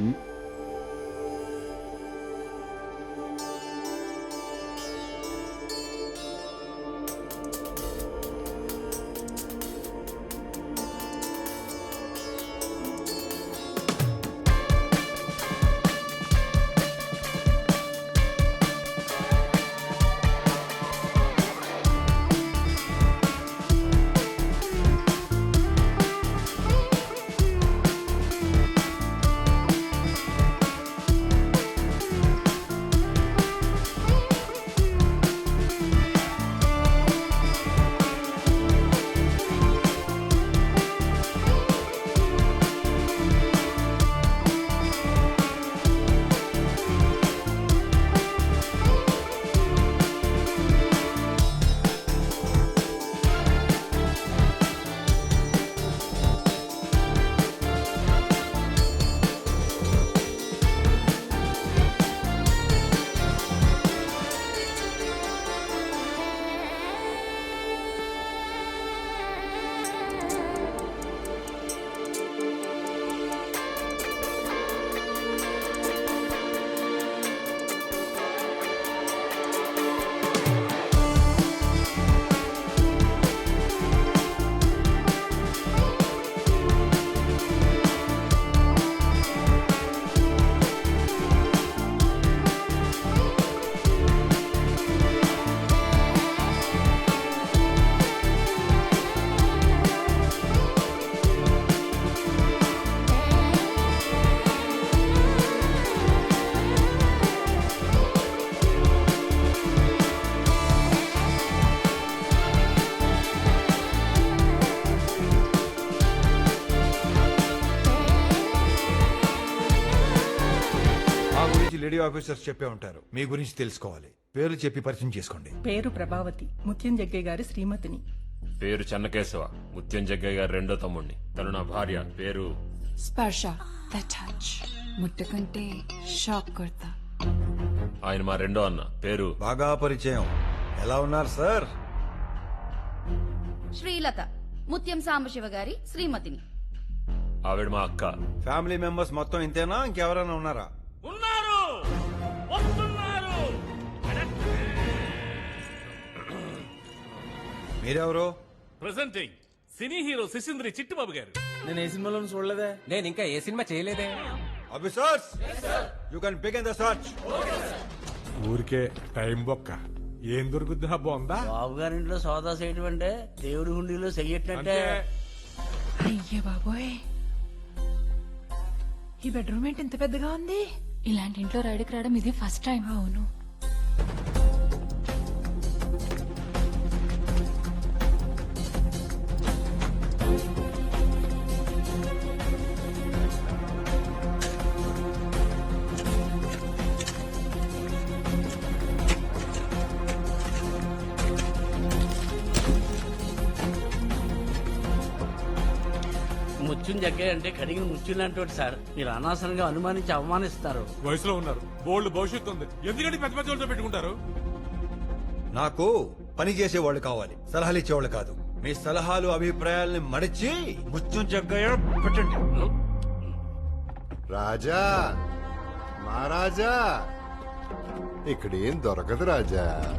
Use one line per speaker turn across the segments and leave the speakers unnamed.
మా ఆఫీసర్స్ చెప్పే ఉంటారు. మీ గురించి తెలుసుకోవాలి. పేర్లు చెప్పి పరిచయం చేసుకోండి.
పేరు ప్రభావతి. ముత్యం జగ్గయ్య గారి శ్రీమతిని.
పేరు చెన్నకేశవ. ముత్యం జగ్గయ్య గారి రెండో తమ్ముణ్ణి తను నా భార్య. పేరు
స్పర్శ. ద టచ్ ముట్టుకుంటే షాక్ కొడతా.
ఆయన మా రెండో అన్న. పేరు
బాగా పరిచయం. ఎలా ఉన్నారు సార్?
శ్రీలత. ముత్యం సాంబశివ గారి శ్రీమతిని.
ఆవిడ మా అక్క.
ఫ్యామిలీ మెంబర్స్ మొత్తం ఇంతేనా? ఇంకెవరైనా ఉన్నారు? మీరెవరు?
Presenting cine hero Sisindri Chittubabu గారు.
నేను ఏ సినిమాలో చూడలేదే.
నేను ఇంకా ఏ సినిమా చేయలేదే.
Officers you can begin the search
ఊరికే టైం బొక్క. ఏం దొరుకుద్ది నా బొందా?
బాబు గారింట్లో సోదా చేయటం అంటే దేవుడి హుండీలో చెయ్యట్లంటే
అంటే?
అయ్యే బాబోయ్. ఈ బెడ్రూమ్ ఏంటి ఇంత పెద్దగా ఉంది? ఇలాంటి ఇంట్లో రైడ్కి రావడం ఇది ఫస్ట్ టైం. అవును.
ముత్యం జగ్గయ్య అంటే కడిగిన ముత్యం లాంటి సార్. మీరు అనవసరంగా అనుమానించి అవమానిస్తారు.
వయసులో ఉన్నారు. బోల్డ్ భవిష్యత్తు ఉంది. ఎందుకంటే పెద్ద పెద్ద వాళ్ళతో పెట్టుకుంటారు?
నాకు పని చేసేవాళ్ళు కావాలి. సలహాలు ఇచ్చేవాళ్ళు కాదు. మీ సలహాలు అభిప్రాయాల్ని మడిచి ముత్యం జగ్గయ్య పెట్టండి.
రాజా మహారాజా ఇక్కడేం దొరకదు రాజా.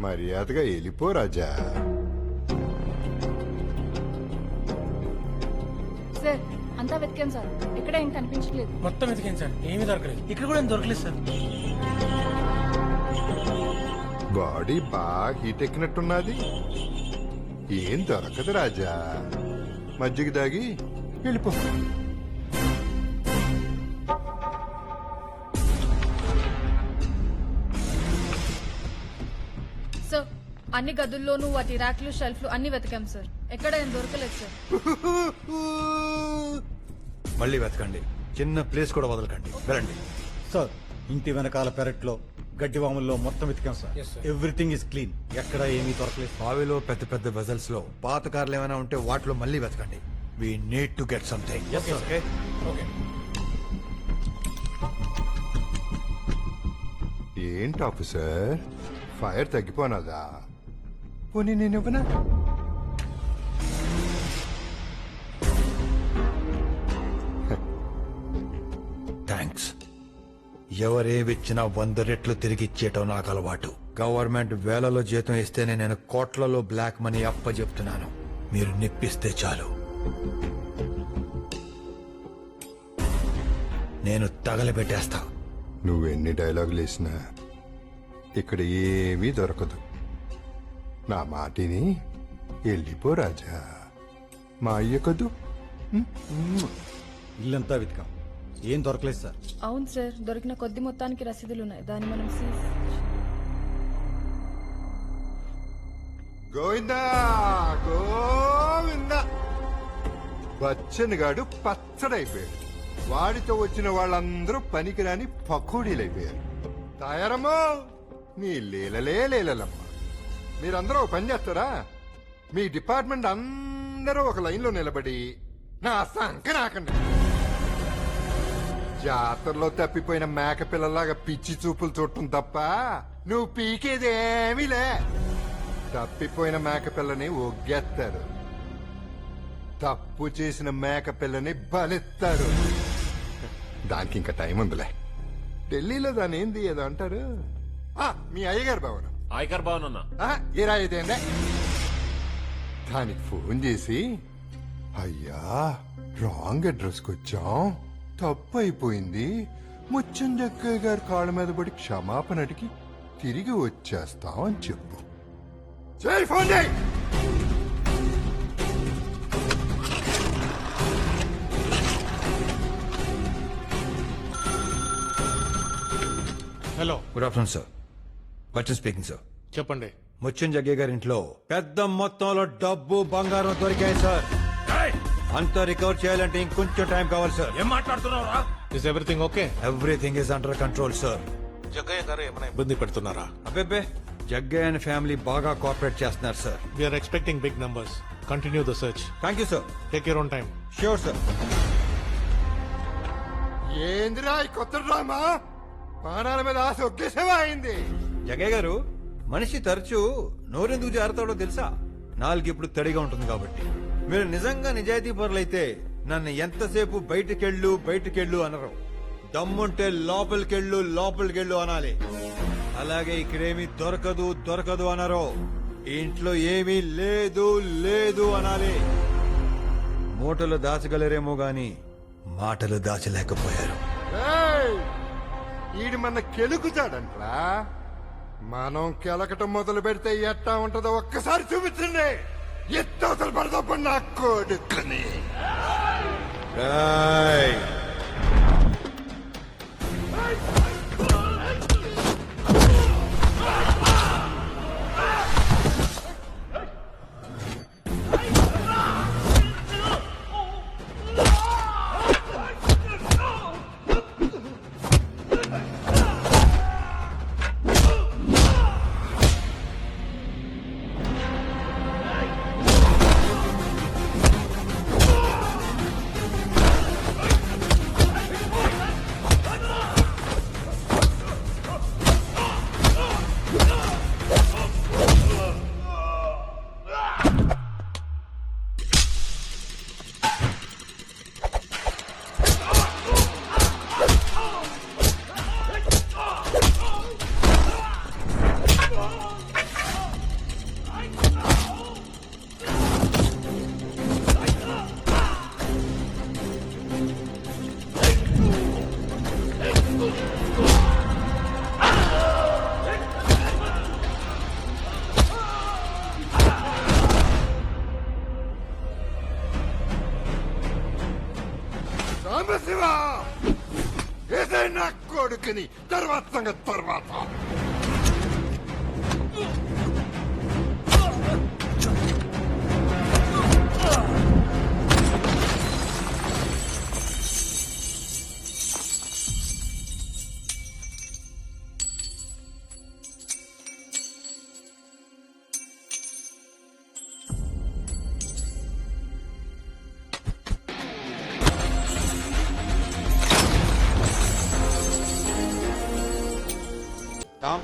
మర్యాదగా వెళ్ళిపో రాజా.
సార్ అంతా వెతికాం సార్. ఇక్కడ ఏం కనిపించలేదు
మొత్తం వెతికాను సార్. ఏమీ దొరకలేదు. ఇక్కడ కూడా ఏం దొరకలేదు సార్.
బాడీ బాగా హీట్ ఎక్కినట్టున్నది. ఏం దొరకదు రాజా. మజ్జిగ దాగి వెళ్ళిపో.
సార్ అన్ని గదుల్లోనూ వాటి ర్యాక్లు షెల్ఫ్లు అన్ని వెతికాం సార్. ఎక్కడ ఏం దొరకలేదు సార్.
మళ్ళీ వెతకండి. చిన్న ప్లేస్ కూడా వదలకండి. వెళ్ళండి.
సార్ ఇంటి వెనకాల పెరట్లో గడ్డివాముల్లో మొత్తం వెతికాం సార్. ఎవ్రీథింగ్ ఇస్ క్లీన్ ఎక్కడ ఏమీ దొరకలేదు.
బావిలో పెద్ద పెద్ద వెజల్స్లో పాత కార్లు ఏమైనా ఉంటే వాటిలో మళ్ళీ వెతకండి. We need to get something okay
ఏంటి ఆఫీసర్ ఫైర్ తగ్గిపోనదా? పోనీ నేను ఇవ్వనా?
ఎవరేవిచ్చినా వంద రెట్లు తిరిగి ఇచ్చేయటం నాకు అలవాటు. గవర్నమెంట్ వేలలో జీతం ఇస్తేనే నేను కోట్లలో బ్లాక్ మనీ అప్ప చెప్తున్నాను మీరు నిప్పిస్తే చాలు. నేను తగలబెట్టేస్తా.
నువ్వెన్ని డైలాగులు వేసినా ఇక్కడ ఏమీ దొరకదు. నా మాటిని వెళ్ళిపో రాజా. మా అయ్య కదూ?
ఇల్లంతా వెతికాం. ఏం దొరకలేదు సార్.
అవును సార్ దొరికిన కొద్ది మొత్తానికి రసీదులు ఉన్నాయి దాన్ని మనం సీజ్
గోవిందా గోవిందా. బచ్చన్ గాడు పచ్చడైపోయాడు. వాడితో వచ్చిన వాళ్ళందరూ పనికిరాని పకోడీలైపోయారు. తయారమ్మో నీ లీలలే లీలలమ్మ. మీరందరూ ఒక పని చేస్తారా? మీ డిపార్ట్మెంట్ అందరూ ఒక లైన్లో నిలబడి నా సంక నాకండి. జాతరలో తప్పిపోయిన మేక పిల్లలాగా పిచ్చి చూపులు చూడటం తప్ప నువ్వు పీకేదేమీలే. తప్పిపోయిన మేక పిల్లని ఒగ్గేస్తారు తప్పు చేసిన మేక పిల్లని బలిస్తారు దానికి ఇంకా టైం ఉందిలే. ఢిల్లీలో దాని ఏంది ఏదో అంటారు? ఆ, మీ అయ్యగారు భవనం.
ఆయకర్ భవన్
ఆ, ఇదేందే దానికి ఫోన్ చేసి అయ్యా రాంగ్ అడ్రస్కి వచ్చాం తప్పు అయిపోయింది ముచ్చం జగ్గయ్య గారి కాళ్ళ మీద పడి క్షమాపణ అడిగి తిరిగి వచ్చేస్తాం అని చెప్పు
hello.
Good afternoon sir. Bachchan speaking sir.
చెప్పండి.
ముత్యం జగ్గే గారి ఇంట్లో పెద్ద మొత్తంలో డబ్బు బంగారం దొరికాయి సార్. అంతా రికవర్ చేయాలంటే ఇంకొంచెం టైం కావాలి సార్.
ఏం మాట్లాడుతున్నావురా?
Is everything okay
everything is under control sir
Jaggayya గారు ఏమైనా ఇబ్బంది పెడుతున్నారా?
అబ్బెబ్బే జగ్గయ్య అండ్ ఫ్యామిలీ బాగా కోఆపరేట్ చేస్తున్నారు sir
we're expecting big numbers continue the search
thank you sir
take your own time
sure sir
ఏందిరా ఈ కొత్త డ్రామా? ప్రాణాల మీద ఆశ ఒకేసేవా అయింది?
జగ్గయ్య గారు మనిషి తరచూ నోరెందుకు జారుతాడో తెలుసా? నాలుగు ఇప్పుడు తడిగా ఉంటుంది కాబట్టి. మీరు నిజంగా నిజాయితీ పరులైతే నన్ను ఎంతసేపు బయటికెళ్ళు బయటికెళ్ళు అనరు. దమ్ముంటే లోపలికెళ్ళు లోపలికెళ్ళు అనాలి. అలాగే ఇక్కడేమీ దొరకదు దొరకదు అనరు. ఇంట్లో ఏమీ లేదు లేదు అనాలి. మూటలు దాచగలరేమో గాని మాటలు దాచలేకపోయారు.
ఏయ్! ఈడు మన కెలుకుతాడంట్రా మనం కెలకటం మొదలు పెడితే ఎట్టా ఉంటుందో ఒక్కసారి చూపించండి. ఎత్తవతలు పడదప్ప నా కొడుకుని
రాయ్
motherfucker 然后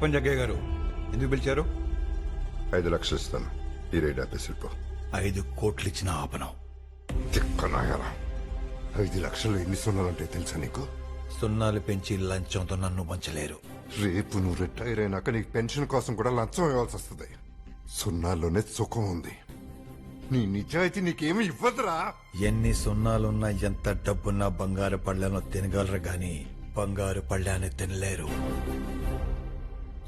చెప్పండి జగ్గయ్య గారు? ఎందుకు పిలిచారు?
ఐదు లక్షలు ఇస్తాను. ఈ రైడ్ ఆపేసి వెళ్ళిపో
ఐదు కోట్లు ఇచ్చిన ఆపనం
తిక్కనాయాలా ఐదు లక్షలు ఎన్ని సున్నాలంటే తెలుసా నీకు?
సున్నాలు పెంచి లంచంతో నన్ను పంచలేరు.
రేపు నువ్వు రిటైర్ అయినాక నీకు పెన్షన్ కోసం కూడా లంచం ఇవ్వాల్సి వస్తుంది. సున్నాల్లోనే సుఖం ఉంది. నీ నిజాయితీ నీకేమి ఇవ్వదురా.
ఎన్ని సున్నాలున్నా ఎంత డబ్బున్నా బంగారు పళ్ళెనో తినగలరు గాని బంగారు పళ్ళాన్ని తినలేరు.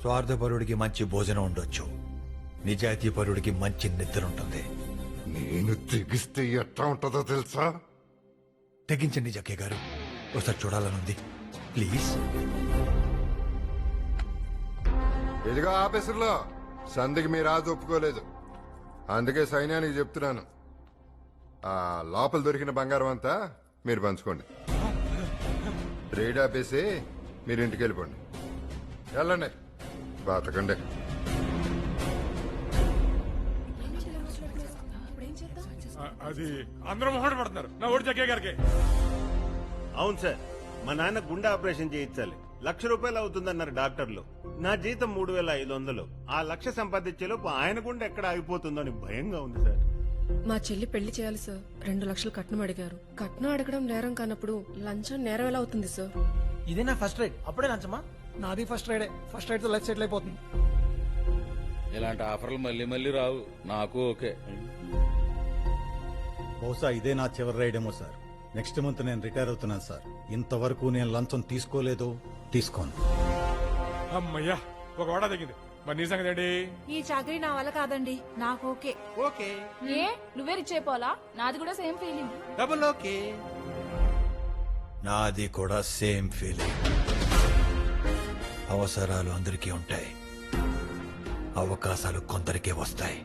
స్వార్థపరుడికి మంచి భోజనం ఉండొచ్చు. నిజాయితీపరుడికి మంచి నిద్ర ఉంటుంది
నేను తెగిస్తే ఎట్లా ఉంటుందో తెలుసా?
తెగించండి జక్కే గారు. ఒకసారి చూడాలనుంది. ప్లీజ్.
ఇదిగో ఆఫీసర్లో సంధికి మీ రాజు ఒప్పుకోలేదు. అందుకే సైన్యానికి చెప్తున్నాను. ఆ లోపల దొరికిన బంగారం అంతా మీరు పంచుకోండి. రేడ్ ఆపేసి మీరు ఇంటికి వెళ్ళిపోండి. వెళ్ళండి. బాతకండి.
అది అందరూ మొహట పడుతున్నారు. నా ఓడి జగ్గయ్య గారికి.
అవును సార్ మా నాన్న గుండె ఆపరేషన్ చేయించాలి. లక్ష రూపాయలు అవుతుందన్నారు డాక్టర్లు. నా జీతం మూడు వేల ఐదు వందలు. ఆ లక్ష సంపాదించేలోపు ఆయన గుండె ఎక్కడ ఆగిపోతుందో అని భయంగా ఉంది సార్.
మా చెల్లి పెళ్ళి చేయాలి సార్. రెండు లక్షలు కట్నం అడిగారు. కట్నం అడగడం నేరం కానప్పుడు లంచం నేరం ఎలా అవుతుంది సార్?
ఇదే నా ఫస్ట్ రైడ్? అప్పుడే లంచమా? నాది ఫస్ట్ రైడే ఫస్ట్ రైడ్తో లైఫ్ సెటిల్ అయిపోతుంది.
ఇలాంటి ఆఫర్లు మళ్ళీ మళ్ళీ రావు. నాకు ఓకే.
బహుశా ఇదే నా చివరి రైడేమో సార్. నెక్స్ట్ మంత్ నేను రిటైర్ అవుతున్నాను సార్. ఇంతవరకు నేను లంచం తీసుకోలేదు. తీసుకోను.
అమ్మయ్యా ఒక వాడా తగ్గింది. మరి నీ సంగతి ఏంటి?
ఈ చాకరీ నా వల్ల కాదండి. నాకు ఓకే.
ఓకే.
ఏ? నువ్వే రిచ్ అయిపోవాలా? నాది కూడా సేమ్ ఫీలింగ్
డబుల్ ఓకే.
నాది కూడా సేమ్ ఫీలింగ్ అవసరాలు అందరికీ ఉంటాయి. అవకాశాలు కొందరికే వస్తాయి.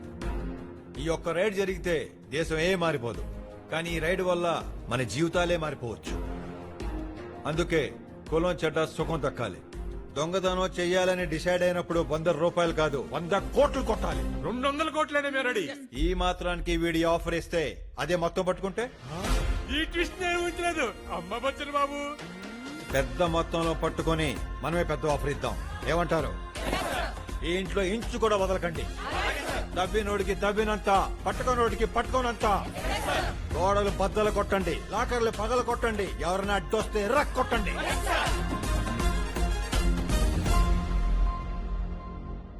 ఈ ఒక్క రైడ్ జరిగితే దేశం ఏ మారిపోదు. కానీ ఈ రైడ్ వల్ల మన జీవితాలే మారిపోవచ్చు. అందుకే కులం చెడ్డ సుఖం దక్కాలి. దొంగతనం చెయ్యాలని డిసైడ్ అయినప్పుడు వంద రూపాయలు కాదు వంద కోట్లు కొట్టాలి.
రెండు వందల కోట్లనే మేము రెడీ.
ఈ మాత్రానికి వీడి ఆఫర్ ఇస్తే అదే మొత్తం పట్టుకుంటే?
ఈ ట్విస్ట్ నేను ఉంచలేదు అమ్మ బచ్చన్ బాబు.
పెద్ద మొత్తంలో పట్టుకొని మనమే పెద్ద ఆఫర్ ఇద్దాం. ఏమంటారు? ఈ ఇంట్లో ఇంచు కూడా వదలకండి. తవ్వినోడికి తవ్వినంత పట్టుకోనోడికి పట్టుకోనంత. గోడలు బద్దలు కొట్టండి లాకర్లు పగలు కొట్టండి ఎవరైనా అడ్డొస్తే ఎర్ర కొట్టండి